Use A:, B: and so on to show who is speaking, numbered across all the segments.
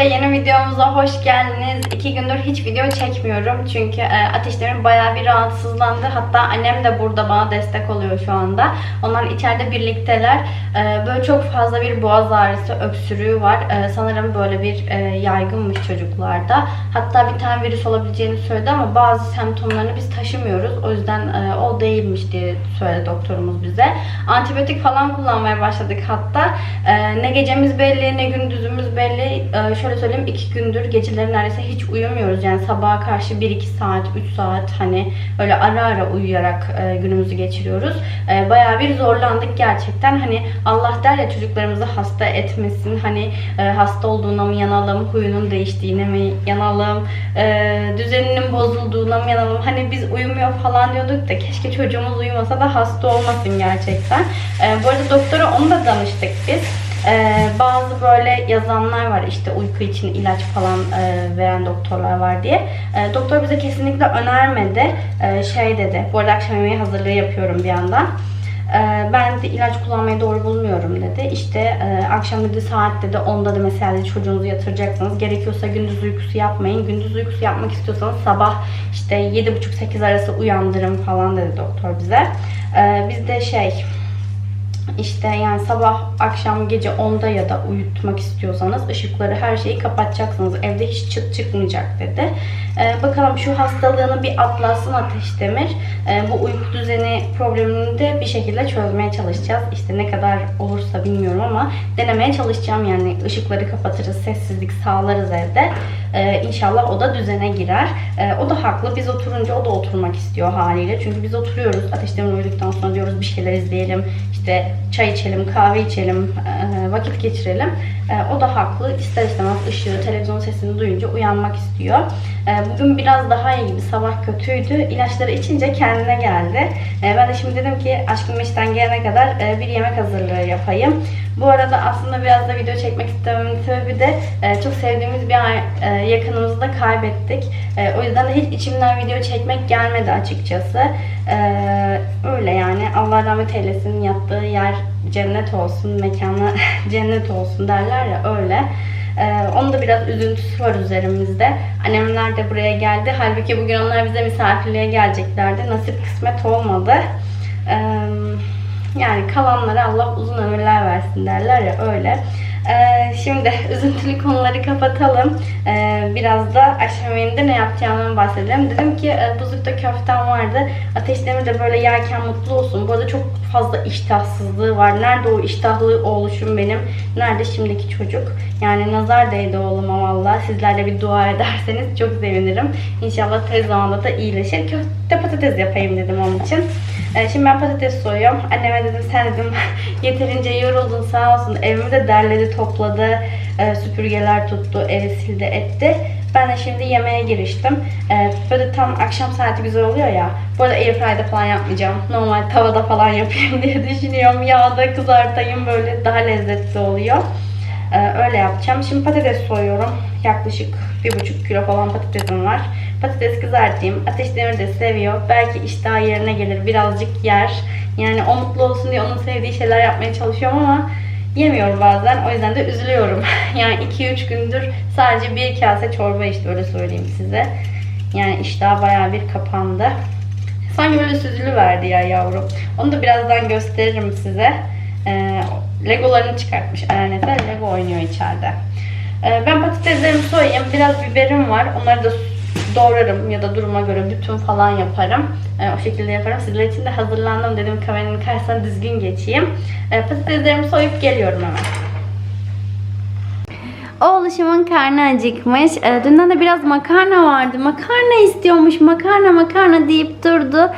A: Ve yeni videomuza hoş geldiniz. İki gündür hiç video çekmiyorum çünkü e, ateşlerim bayağı bir rahatsızlandı. Hatta annem de burada bana destek oluyor şu anda. Onlar içeride birlikteler. E, böyle çok fazla bir boğaz ağrısı, öksürüğü var. E, sanırım böyle bir yaygınmış çocuklarda. Hatta bir tane virüs olabileceğini söyledi ama bazı semptomlarını biz taşımıyoruz. O yüzden o değilmiş diye söyledi doktorumuz bize. Antibiyotik falan kullanmaya başladık hatta. Ne gecemiz belli ne gündüzümüz belli. Şöyle söyleyeyim iki gündür geceleri neredeyse hiç uyumuyoruz. Yani sabaha karşı 1-2 saat, 3 saat hani öyle ara ara uyuyarak e, günümüzü geçiriyoruz. E, bayağı bir zorlandık gerçekten. Hani Allah der ya çocuklarımızı hasta etmesin. Hani e, hasta olduğuna mı yanalım, huyunun değiştiğine mi yanalım, e, düzeninin bozulduğuna mı yanalım. Hani biz uyumuyor falan diyorduk da keşke çocuğumuz uyumasa da hasta olmasın gerçekten. E, bu arada doktora onu da danıştık biz. Ee, bazı böyle yazanlar var işte uyku için ilaç falan e, veren doktorlar var diye. Ee, doktor bize kesinlikle önermedi. Ee, şey dedi, bu arada akşam yemeği hazırlığı yapıyorum bir yandan. Ee, ben de ilaç kullanmayı doğru bulmuyorum dedi. İşte e, akşam dedi saat dedi 10'da da mesela çocuğunuzu yatıracaksınız. Gerekiyorsa gündüz uykusu yapmayın. Gündüz uykusu yapmak istiyorsanız sabah işte 7.30-8 arası uyandırın falan dedi doktor bize. Ee, biz de şey işte yani sabah, akşam, gece 10'da ya da uyutmak istiyorsanız ışıkları her şeyi kapatacaksınız. Evde hiç çıt çıkmayacak dedi. Ee, bakalım şu hastalığını bir atlatsın Ateş Demir. Ee, bu uyku düzeni problemini de bir şekilde çözmeye çalışacağız. İşte ne kadar olursa bilmiyorum ama denemeye çalışacağım yani. ışıkları kapatırız, sessizlik sağlarız evde. Ee, inşallah o da düzene girer. Ee, o da haklı. Biz oturunca o da oturmak istiyor haliyle. Çünkü biz oturuyoruz. Ateş Demir uyuduktan sonra diyoruz bir şeyler izleyelim. İşte çay içelim, kahve içelim, e, vakit geçirelim. E, O da haklı. İster istemez ışığı, televizyon sesini duyunca uyanmak istiyor. E, Bugün biraz daha iyi gibi. Sabah kötüydü. İlaçları içince kendine geldi. E, Ben de şimdi dedim ki aşkım işten gelene kadar e, bir yemek hazırlığı yapayım. Bu arada aslında biraz da video çekmek istememin sebebi de e, çok sevdiğimiz bir e, yakınımızı da kaybettik. O yüzden de hiç içimden video çekmek gelmedi açıkçası. Öyle yani Allah rahmet eylesin yattığı yer cennet olsun, mekanı cennet olsun derler ya öyle. Ee, da biraz üzüntüsü var üzerimizde. Annemler de buraya geldi. Halbuki bugün onlar bize misafirliğe geleceklerdi. Nasip kısmet olmadı. Ee, yani kalanlara Allah uzun ömürler versin derler ya öyle. Ee, şimdi üzüntülü konuları kapatalım. Ee, biraz da akşam yemeğinde ne yapacağımdan bahsedelim. Dedim ki e, buzlukta köftem vardı. Ateş Demir de böyle yerken mutlu olsun. Bu arada çok fazla iştahsızlığı var. Nerede o iştahlı oluşum benim? Nerede şimdiki çocuk? Yani nazar değdi oğluma valla. Sizler de bir dua ederseniz çok sevinirim. İnşallah tez zamanda da iyileşir. Köfte patates yapayım dedim onun için. Ee, şimdi ben patates soyuyorum. Anneme dedim sen dedim yeterince yoruldun sağ olsun. Evimi de derledi topladı. Ee, süpürgeler tuttu. Evi sildi etti. Ben de şimdi yemeğe giriştim. Ee, böyle tam akşam saati güzel oluyor ya. Bu arada airfryer'da falan yapmayacağım. Normal tavada falan yapayım diye düşünüyorum. Yağda kızartayım böyle daha lezzetli oluyor. Ee, öyle yapacağım. Şimdi patates soyuyorum. Yaklaşık bir buçuk kilo falan patatesim var. Patates kızartayım. Ateş Demir de seviyor. Belki iştah yerine gelir. Birazcık yer. Yani o mutlu olsun diye onun sevdiği şeyler yapmaya çalışıyorum ama yemiyor bazen. O yüzden de üzülüyorum. yani 2-3 gündür sadece bir kase çorba içti öyle söyleyeyim size. Yani iştah bayağı bir kapandı. Sanki böyle süzülü verdi ya yavrum. Onu da birazdan gösteririm size. Ee, Legolarını çıkartmış Ernet'e. Lego oynuyor içeride. Ee, ben patateslerimi soyayım. Biraz biberim var. Onları da doğrarım ya da duruma göre bütün falan yaparım. Ee, o şekilde yaparım. Sizler için de hazırlandım dedim kameranın karşısına düzgün geçeyim. Ee, patateslerimi soyup geliyorum hemen. Oğluşumun karnı acıkmış. Ee, dünden de biraz makarna vardı. Makarna istiyormuş. Makarna makarna deyip durdu.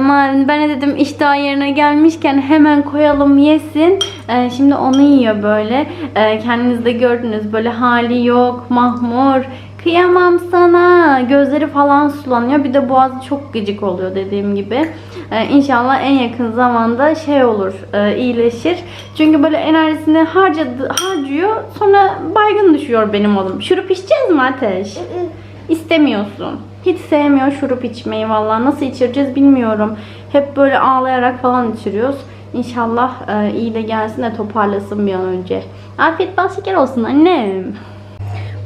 A: Mavi ben de dedim iştah yerine gelmişken hemen koyalım yesin. Ee, şimdi onu yiyor böyle. Ee, kendiniz de gördünüz. Böyle hali yok. Mahmur. Kıyamam sana. Gözleri falan sulanıyor. Bir de boğazı çok gıcık oluyor dediğim gibi. Ee, inşallah en yakın zamanda şey olur, e, iyileşir. Çünkü böyle enerjisini harcadı, harcıyor. Sonra baygın düşüyor benim oğlum. Şurup içeceğiz mi Ateş? İstemiyorsun. Hiç sevmiyor şurup içmeyi vallahi. Nasıl içireceğiz bilmiyorum. Hep böyle ağlayarak falan içiriyoruz. İnşallah e, iyi de gelsin de toparlasın bir an önce. Afiyet bal şeker olsun annem.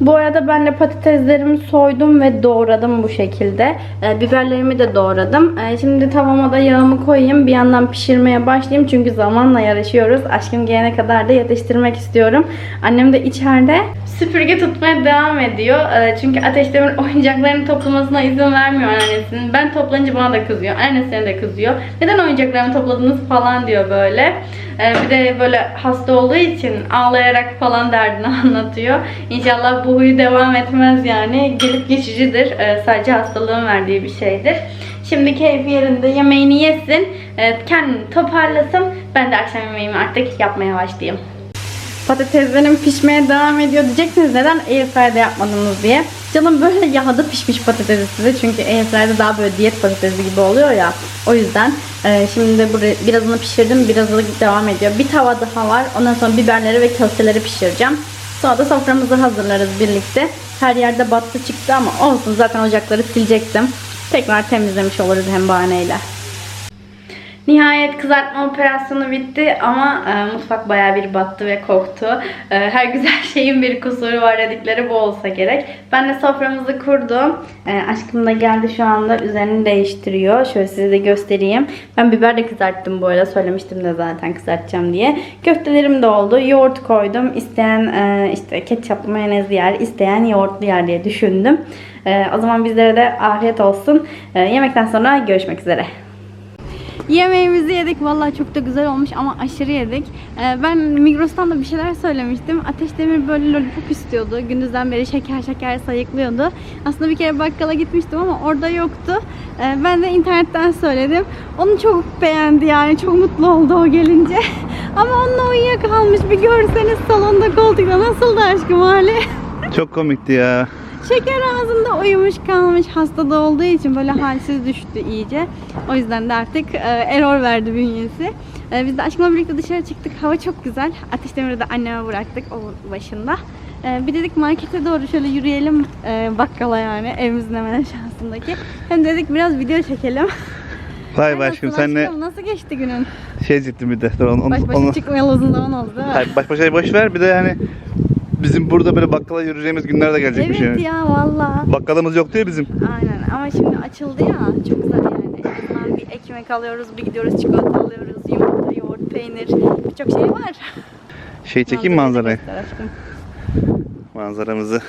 A: Bu arada ben de patateslerimi soydum ve doğradım bu şekilde. Ee, biberlerimi de doğradım. Ee, şimdi tavama da yağımı koyayım. Bir yandan pişirmeye başlayayım. Çünkü zamanla yarışıyoruz. Aşkım gelene kadar da yetiştirmek istiyorum. Annem de içeride süpürge tutmaya devam ediyor. Ee, çünkü Ateşlem'in oyuncaklarını toplamasına izin vermiyor annesinin. Ben toplayınca bana da kızıyor. Annesine de kızıyor. Neden oyuncaklarımı topladınız falan diyor böyle. Ee, bir de böyle hasta olduğu için ağlayarak falan derdini anlatıyor. İnşallah bu huyu devam etmez yani. Gelip geçicidir. Ee, sadece hastalığın verdiği bir şeydir. Şimdi keyfi yerinde yemeğini yesin. Ee, kendini toparlasın. Ben de akşam yemeğimi artık yapmaya başlayayım. Patateslerim pişmeye devam ediyor diyeceksiniz neden airfryer'de yapmadınız diye. Canım böyle yağda pişmiş patates size çünkü airfryer'de daha böyle diyet patatesi gibi oluyor ya. O yüzden e, şimdi de buraya birazını pişirdim birazını devam ediyor. Bir tava daha var ondan sonra biberleri ve köfteleri pişireceğim. Sonra da soframızı hazırlarız birlikte. Her yerde battı çıktı ama olsun zaten ocakları silecektim. Tekrar temizlemiş oluruz hem bahaneyle. Nihayet kızartma operasyonu bitti ama e, mutfak bayağı bir battı ve koktu. E, her güzel şeyin bir kusuru var dedikleri bu olsa gerek. Ben de soframızı kurdum. E, aşkım da geldi şu anda üzerini değiştiriyor. Şöyle size de göstereyim. Ben biber de kızarttım bu arada. Söylemiştim de zaten kızartacağım diye. Köftelerim de oldu. Yoğurt koydum. İsteyen e, işte ketçaplı mayonezli yer, isteyen yoğurtlu yer diye düşündüm. E, o zaman bizlere de afiyet olsun. E, yemekten sonra görüşmek üzere. Yemeğimizi yedik. Vallahi çok da güzel olmuş ama aşırı yedik. Ee, ben Migros'tan da bir şeyler söylemiştim. Ateş Demir böyle lollipop istiyordu. Gündüzden beri şeker şeker sayıklıyordu. Aslında bir kere bakkala gitmiştim ama orada yoktu. Ee, ben de internetten söyledim. Onu çok beğendi yani. Çok mutlu oldu o gelince. ama onunla uyuyakalmış. Bir görseniz salonda koltukta nasıldı aşkım hali.
B: Çok komikti ya.
A: Şeker ağzında uyumuş kalmış hasta da olduğu için böyle halsiz düştü iyice. O yüzden de artık e, error verdi bünyesi. E, biz de aşkımla birlikte dışarı çıktık. Hava çok güzel. Ateş Demir'i de anneme bıraktık o başında. E, bir dedik markete doğru şöyle yürüyelim e, bakkala yani evimizin hemen aşağısındaki. Hem dedik biraz video çekelim.
B: Vay be aşkım senle
A: aşkım? Nasıl geçti günün?
B: şey diyecektim bir de. Dur, onu,
A: Baş başa
B: onu-
A: çıkmayalı uzun zaman oldu?
B: Hayır, baş başa boş ver bir de hani bizim burada böyle bakkala yürüyeceğimiz günler de gelecekmiş
A: Evet
B: yani.
A: ya valla.
B: Bakkalımız yok diye bizim.
A: Aynen ama şimdi açıldı ya çok güzel yani. Bir ekmek alıyoruz, bir gidiyoruz çikolata alıyoruz, yumurta, yoğurt, peynir birçok şey var.
B: Şey çekeyim
A: Manzarayı.
B: Manzaramızı.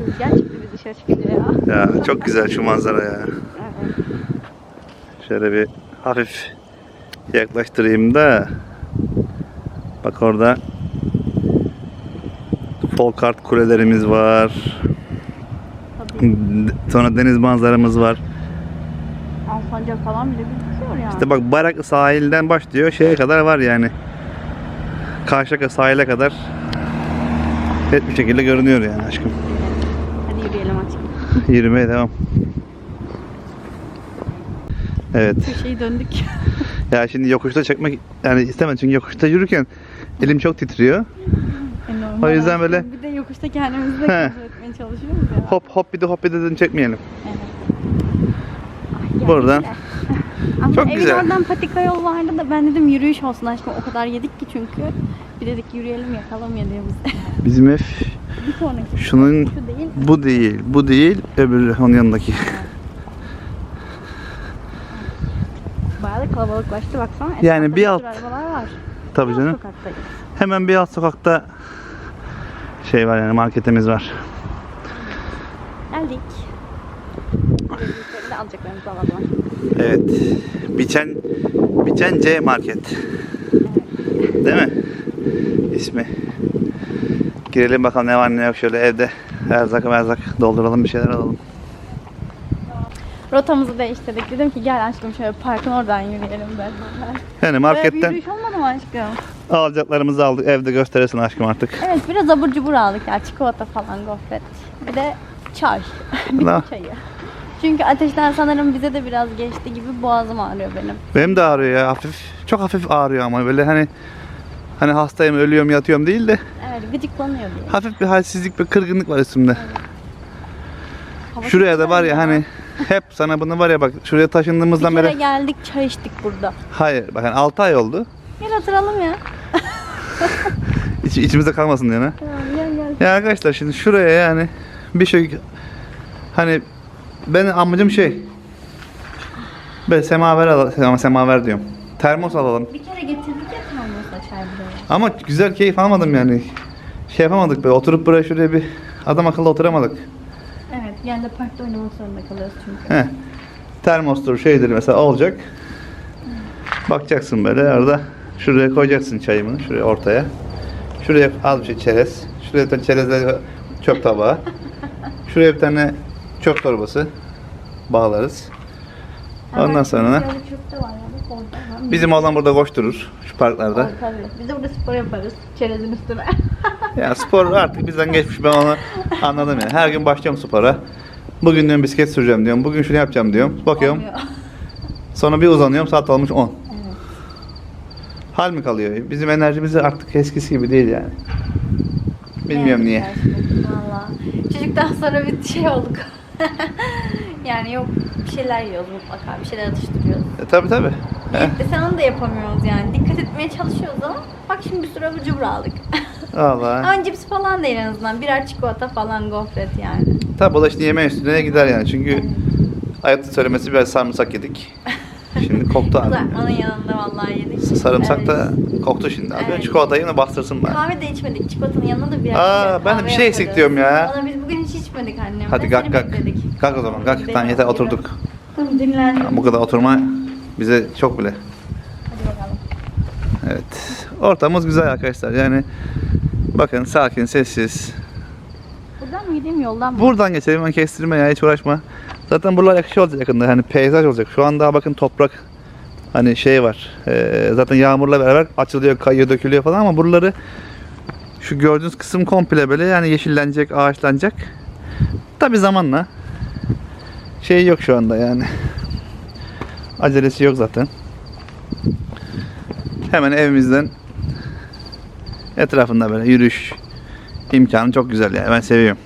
A: Rüzgar çıktı biz dışarı çıkınca ya.
B: Ya çok güzel şu manzara ya.
A: Evet.
B: Şöyle bir hafif yaklaştırayım da. Bak orada Folkart kulelerimiz var.
A: Tabii.
B: Sonra deniz manzaramız var.
A: Alsancak falan bile gözüküyor yani.
B: İşte bak Barak sahilden başlıyor şeye kadar var yani. Karşıyaka sahile kadar net bir şekilde görünüyor yani aşkım.
A: Hadi yürüyelim aşkım.
B: Yürümeye devam. Evet.
A: Köşeyi döndük.
B: Ya şimdi yokuşta çekmek yani istemedim çünkü yokuşta yürürken elim çok titriyor. O yüzden böyle-
A: Bir de yokuşta kendimizi de
B: He.
A: kontrol etmeye çalışıyoruz ya.
B: Hop hop bir de hop bir de çekmeyelim.
A: Evet. Ay,
B: Buradan.
A: Ama
B: Çok
A: evin
B: güzel.
A: oradan patika yol vardı da ben dedim yürüyüş olsun aşkım. O kadar yedik ki çünkü. Bir dedik yürüyelim yakalım yediğimizi.
B: Bizim ev
A: bir sonraki
B: şunun
A: şu değil.
B: bu değil, bu değil, öbürü onun yanındaki.
A: Bayağı da kalabalıklaştı baksana.
B: Yani
A: Etrafta
B: bir
A: sürü
B: alt-
A: arabalar var.
B: Tabii canım.
A: sokaktayız.
B: Hemen bir alt sokakta şey var yani marketimiz var.
A: Geldik. Alacaklarımızı alalım.
B: Evet. Biçen Biçen C Market. Değil mi? İsmi. Girelim bakalım ne var ne yok şöyle evde erzak erzak dolduralım bir şeyler alalım.
A: Rotamızı değiştirdik. Dedim ki gel aşkım şöyle parkın oradan yürüyelim ben.
B: Yani
A: Böyle bir
B: marketten
A: yürüyüş olmadı mı aşkım?
B: alacaklarımızı aldık evde gösteresin aşkım artık.
A: Evet biraz abur cubur aldık ya. Çikolata falan gofret. Bir de çay. bir
B: La.
A: çayı. Çünkü ateşten sanırım bize de biraz geçti gibi boğazım ağrıyor benim.
B: Benim de ağrıyor ya hafif çok hafif ağrıyor ama böyle hani hani hastayım ölüyorum yatıyorum değil de
A: Evet gıcıklanıyor diye.
B: hafif bir halsizlik bir kırgınlık var üstümde.
A: Hava
B: Şuraya da var
A: güzel
B: ya hani hep sana bunu var ya bak şuraya taşındığımızdan
A: bir kere
B: beri
A: geldik çay içtik burada.
B: hayır bak hani 6 ay oldu.
A: Gel oturalım ya.
B: İç, içimizde kalmasın diye ne?
A: Tamam gel gel.
B: Ya arkadaşlar şimdi şuraya yani bir şey hani benim amacım şey böyle semaver alalım semaver diyorum. Termos alalım.
A: Bir kere getirdik ya termosla çay buraya.
B: Ama güzel keyif almadım yani. Şey yapamadık böyle oturup buraya şuraya bir adam akıllı oturamadık.
A: Yani de parkta oynamak zorunda kalıyoruz çünkü.
B: Heh. Termostur şeydir mesela olacak. Bakacaksın böyle orada şuraya koyacaksın çayımını şuraya ortaya. Şuraya az bir şey çerez. Şuraya bir tane çerezle çöp tabağı. Şuraya bir tane çöp torbası bağlarız. Ondan sonra. Bizim oğlan burada koşturur şu parklarda.
A: Tabii. Biz de burada spor yaparız. Çerezin üstüne.
B: Ya spor artık bizden geçmiş ben onu anladım yani. Her gün başlıyorum spora. Bugün diyorum bisiklet süreceğim diyorum. Bugün şunu yapacağım diyorum. Bakıyorum.
A: Olmuyor.
B: Sonra bir uzanıyorum saat olmuş 10.
A: Evet.
B: Hal mi kalıyor? Bizim enerjimiz artık eskisi gibi değil yani. Bilmiyorum niye.
A: Valla. Çocuktan sonra bir şey olduk. yani yok bir şeyler yiyoruz mutlaka. Bir şeyler atıştırıyoruz.
B: E, tabii tabii. Heh.
A: Sen onu da yapamıyoruz yani. Dikkat etmeye çalışıyoruz ama bak şimdi bir sürü abur
B: Allah.
A: ama cips falan değil en azından. Birer çikolata falan gofret yani.
B: Tabii o da işte yemeğin üstüne gider yani. Çünkü ayıptı söylemesi biraz sarımsak yedik. Şimdi koktu abi.
A: Kızartmanın yanında vallahi yedik.
B: Sarımsak da
A: Evet.
B: koktu şimdi abi.
A: Evet.
B: Çikolatayı yine bastırsın bari.
A: Kahve de içmedik. Çikolatanın yanına da birer
B: Aa,
A: birer
B: ben de bir şey eksik diyorum ya.
A: Valla biz bugün hiç içmedik annem.
B: Hadi kalk kalk. Kalk o zaman kalk. Tamam yeter oturduk.
A: Tamam dinlendim.
B: Bu kadar oturma bize çok bile.
A: Hadi bakalım.
B: Evet. Ortamımız güzel arkadaşlar. Yani bakın sakin, sessiz.
A: Buradan mı gideyim yoldan mı?
B: Buradan geçelim. Ben kestirme ya hiç uğraşma. Zaten buralar yakışıyor olacak yakında. Hani peyzaj olacak. Şu an daha bakın toprak hani şey var. Ee, zaten yağmurla beraber açılıyor, kayıyor, dökülüyor falan ama buraları şu gördüğünüz kısım komple böyle yani yeşillenecek, ağaçlanacak. Tabi zamanla şey yok şu anda yani. Acelesi yok zaten. Hemen evimizden etrafında böyle yürüyüş imkanı çok güzel yani. Ben seviyorum.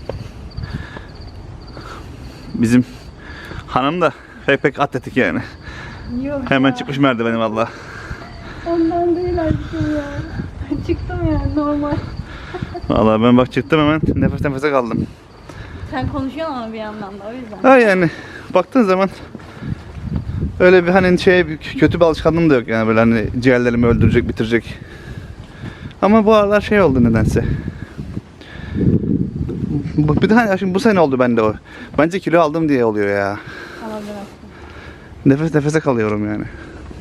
B: Bizim hanım da pek pek atletik yani.
A: Yok
B: Hemen
A: ya.
B: çıkmış merdiveni valla.
A: Ondan değil aşkım ya. Çıktım ya normal.
B: Valla ben bak çıktım hemen nefes nefese kaldım.
A: Sen konuşuyorsun ama bir yandan da o yüzden.
B: Ha yani baktığın zaman öyle bir hani şey kötü bir alışkanlığım da yok yani böyle hani ciğerlerimi öldürecek bitirecek. Ama bu aralar şey oldu nedense. Bir de hani şimdi bu sene oldu bende o. Bence kilo aldım diye oluyor ya.
A: Olabilir aslında.
B: Nefes nefese kalıyorum yani.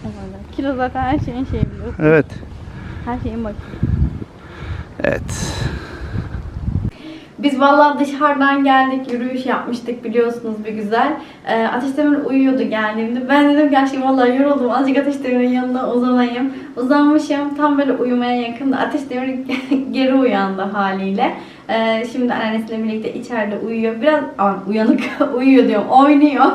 A: Olabilir. Kilo zaten her şeyin şeyi biliyorsun.
B: Evet.
A: Her şeyin başı.
B: Evet.
A: Biz vallahi dışarıdan geldik, yürüyüş yapmıştık biliyorsunuz bir güzel. Ee, Ateş Demir uyuyordu geldiğimde. Ben dedim ki aşkım vallahi yoruldum. Azıcık Ateş Demir'in yanına uzanayım. Uzanmışım tam böyle uyumaya yakın. Ateş Demir geri uyandı haliyle. Ee, şimdi annesiyle birlikte içeride uyuyor. Biraz aman uyanık uyuyor diyorum. Oynuyor.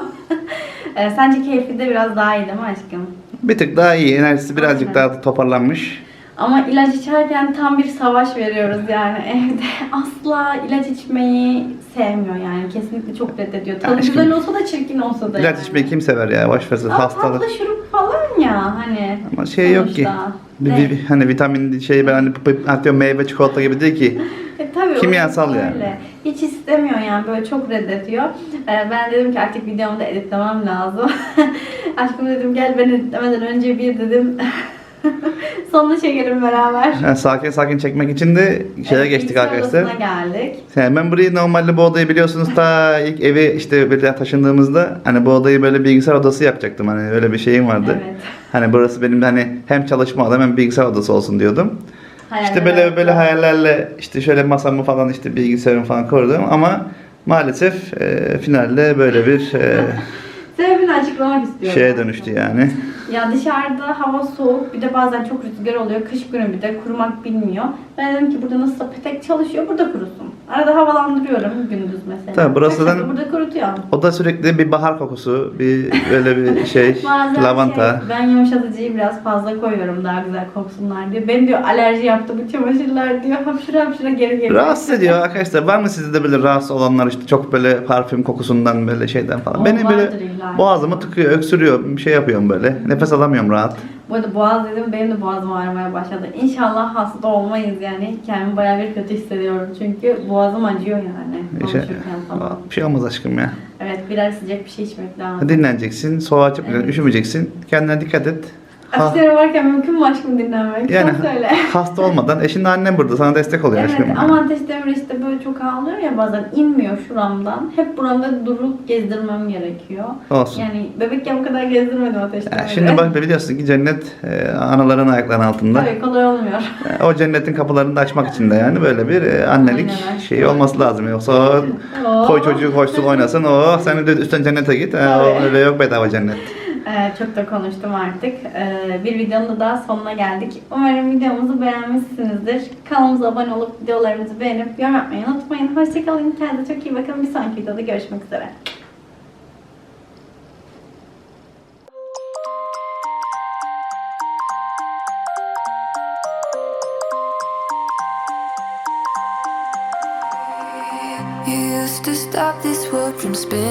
A: Ee, Sence keyfi de biraz daha iyi değil mi aşkım?
B: Bir tık daha iyi. Enerjisi birazcık daha toparlanmış.
A: Ama ilaç içerken tam bir savaş veriyoruz yani evde. Asla ilaç içmeyi sevmiyor yani. Kesinlikle çok reddediyor. Tadı
B: aşkım,
A: güzel olsa da çirkin olsa da
B: İlaç
A: yani.
B: içmeyi kim sever ya? Boş versin.
A: Ama
B: Hastalık.
A: tatlı şurup falan ya hani.
B: Ama şey yok ki. Bir, bir- hani vitamin şey ben hani atıyorum meyve çikolata gibi değil ki.
A: E, tabii
B: Kimyasal
A: öyle.
B: yani.
A: Hiç istemiyor yani böyle çok reddediyor. Ee, ben dedim ki artık videomu da editlemem lazım. Aşkım dedim gel ben editlemeden önce bir dedim. Sonunu çekelim beraber.
B: Yani sakin sakin çekmek için de şeye
A: Evet,
B: geçtik arkadaşlar.
A: geldik.
B: Yani ben burayı normalde bu odayı biliyorsunuz ta ilk evi işte böyle taşındığımızda hani bu odayı böyle bilgisayar odası yapacaktım hani öyle bir şeyim vardı.
A: Evet.
B: Hani burası benim hani hem çalışma odam hem bilgisayar odası olsun diyordum. İşte
A: Hayaller
B: böyle böyle
A: arasında.
B: hayallerle işte şöyle masamı falan işte bilgisayarımı falan kurdum ama maalesef e, finalde böyle bir e,
A: Sebebini açıklamak istiyorum.
B: şeye dönüştü yani.
A: Ya dışarıda hava soğuk, bir de bazen çok rüzgar oluyor. Kış günü bir de kurumak bilmiyor. Ben dedim ki burada nasılsa petek çalışıyor, burada kurusun. Arada havalandırıyorum gündüz mesela.
B: Tabii, burası
A: da burada kurutuyor.
B: O da sürekli bir bahar kokusu, bir böyle bir şey,
A: Bazen
B: lavanta.
A: şey, ben yumuşatıcıyı biraz fazla koyuyorum daha güzel koksunlar diyor. Ben diyor alerji yaptı bu çamaşırlar diyor. Hapşıra hapşıra geri geliyor.
B: Rahatsız ediyor arkadaşlar. Var mı sizde de böyle rahatsız olanlar işte çok böyle parfüm kokusundan böyle şeyden falan.
A: O
B: Benim böyle
A: vardır illa.
B: boğazımı tıkıyor, öksürüyor, bir şey yapıyorum böyle. Nefes alamıyorum rahat.
A: Bu arada boğaz dedim benim de boğazım ağrımaya başladı. İnşallah hasta olmayız yani. Kendimi bayağı bir kötü hissediyorum çünkü boğazım acıyor yani.
B: İşte,
A: falan.
B: bir şey olmaz aşkım ya.
A: Evet birer sıcak bir şey içmek lazım.
B: Dinleneceksin, soğuğa çıkmayacaksın,
A: Evet.
B: üşümeyeceksin. Kendine dikkat et.
A: Aşkları varken mümkün mü aşkım dinlenmek?
B: yani
A: Sen söyle.
B: hasta olmadan eşin de annen burada sana destek oluyor
A: Evet
B: aşkım.
A: ama ateş demir işte böyle çok ağlıyor ya bazen inmiyor şuramdan. Hep buramda durup gezdirmem gerekiyor.
B: Olsun.
A: Yani bebekken bu kadar gezdirmedim ateş demiri.
B: şimdi bak biliyorsun ki cennet e, anaların ayaklarının altında.
A: Tabii kolay olmuyor.
B: E, o cennetin kapılarını da açmak için de yani böyle bir e, annelik
A: Aynen
B: şeyi olması lazım. Yoksa o
A: Oo.
B: koy çocuğu koşsun oynasın. O sen de üstten cennete git. E, o,
A: Tabii.
B: öyle yok bedava cennet.
A: Ee, çok da konuştum artık. Ee, bir videonun da daha sonuna geldik. Umarım videomuzu beğenmişsinizdir. Kanalımıza abone olup videolarımızı beğenip yorum yapmayı unutmayın. Hoşçakalın. Kendinize çok iyi bakın. Bir sonraki videoda görüşmek üzere.
C: Stop this world from spinning